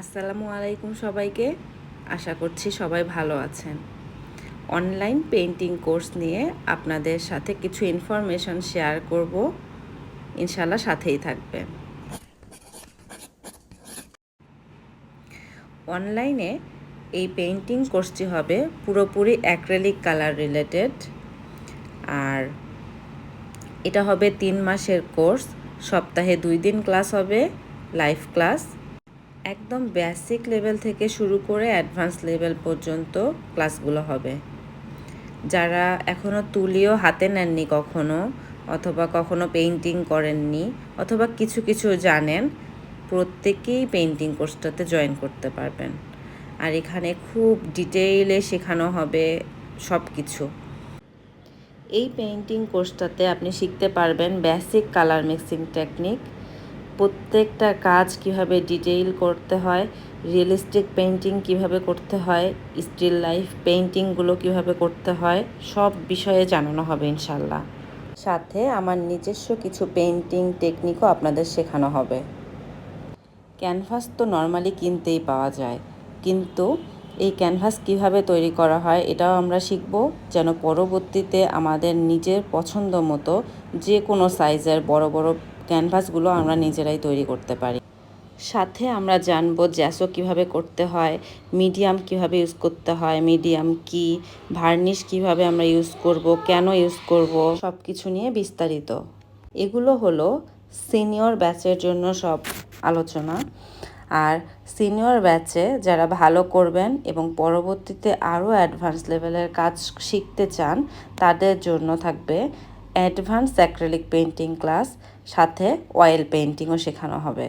আসসালামু আলাইকুম সবাইকে। আশা করছি সবাই ভালো আছেন। অনলাইন পেন্টিং কোর্স নিয়ে আপনাদের সাথে কিছু ইনফরমেশন শেয়ার করব। ইনশাল্লাহ সাথেই থাকবে অনলাইনে এই পেন্টিং কোর্সটি হবে পুরোপুরি অ্যাক্রেলিক কালার রিলেটেড আর এটা হবে তিন মাসের কোর্স সপ্তাহে দুই দিন ক্লাস হবে লাইভ ক্লাস একদম বেসিক লেভেল থেকে শুরু করে অ্যাডভান্স লেভেল পর্যন্ত ক্লাসগুলো হবে। যারা এখনও তুলিও হাতে নেননি কখনো অথবা কখনো পেন্টিং করেননি অথবা কিছু কিছু জানেন, প্রত্যেকেই পেন্টিং কোর্সটাতে জয়েন করতে পারবেন। আর এখানে খুব ডিটেইলে শেখানো হবে সব কিছু এই পেইন্টিং কোর্সটাতে আপনি শিখতে পারবেন বেসিক কালার মিক্সিং টেকনিক প্রত্যেকটা কাজ কীভাবে ডিটেইল করতে হয় রিয়েলিস্টিক পেন্টিং কীভাবে করতে হয় স্টিল লাইফ পেন্টিংগুলো কীভাবে করতে হয়, সব বিষয়ে জানানো হবে ইনশাল্লাহ সাথে আমার নিজস্ব কিছু পেন্টিং টেকনিকও আপনাদের শেখানো হবে। ক্যানভাস তো নর্মালি কিনতেই পাওয়া যায়, কিন্তু এই ক্যানভাস কীভাবে তৈরি করা হয় এটাও আমরা শিখব, যেন পরবর্তীতে আমাদের নিজের পছন্দ মতো যে কোনো সাইজের বড় বড় ক্যানভাসগুলো আমরা নিজেরাই তৈরি করতে পারি। সাথে আমরা জানব জ্যাসো কীভাবে করতে হয়, মিডিয়াম কীভাবে ইউজ করতে হয়, মিডিয়াম কি, ভার্নিশ কীভাবে আমরা ইউজ করব, কেন ইউজ করব সব কিছু নিয়ে বিস্তারিত। এগুলো হলো সিনিয়র ব্যাচের জন্য সব আলোচনা। আর সিনিয়র ব্যাচে যারা ভালো করবেন এবং পরবর্তীতে আরও অ্যাডভান্স লেভেলের কাজ শিখতে চান, তাদের জন্য থাকবে অ্যাডভান্স অ্যাক্রেলিক পেন্টিং ক্লাস সাথে অয়েল পেন্টিংও শেখানো হবে।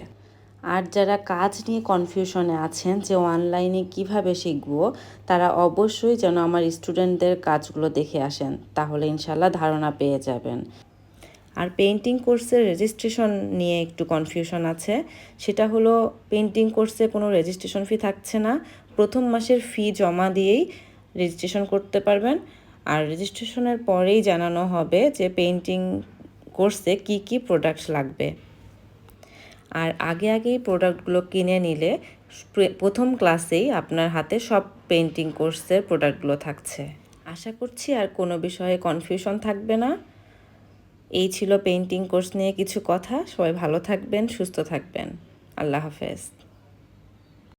আর যারা কাজ নিয়ে কনফিউশনে আছেন যে অনলাইনে কীভাবে শিখব, তারা অবশ্যই যেন আমার স্টুডেন্টদের কাজগুলো দেখে আসেন, তাহলে ইনশাল্লাহ ধারণা পেয়ে যাবেন। আর পেন্টিং কোর্সের রেজিস্ট্রেশন নিয়ে একটু কনফিউশন আছে। সেটা হলো পেন্টিং কোর্সে কোনো রেজিস্ট্রেশন ফি থাকছে না। প্রথম মাসের ফি জমা দিয়েই রেজিস্ট্রেশন করতে পারবেন। আর রেজিস্ট্রেশনের পরেই জানানো হবে যে পেন্টিং কোর্সে কি কি প্রোডাক্টস লাগবে। আর আগে আগেই প্রোডাক্টগুলো কিনে নিলে প্রথম ক্লাসেই আপনার হাতে সব পেন্টিং কোর্সের প্রোডাক্টগুলো থাকছে। আশা করছি আর কোনো বিষয়ে কনফিউশন থাকবে না। এই ছিল পেন্টিং কোর্স নিয়ে কিছু কথা। সবাই ভালো থাকবেন, সুস্থ থাকবেন। আল্লাহ হাফেজ।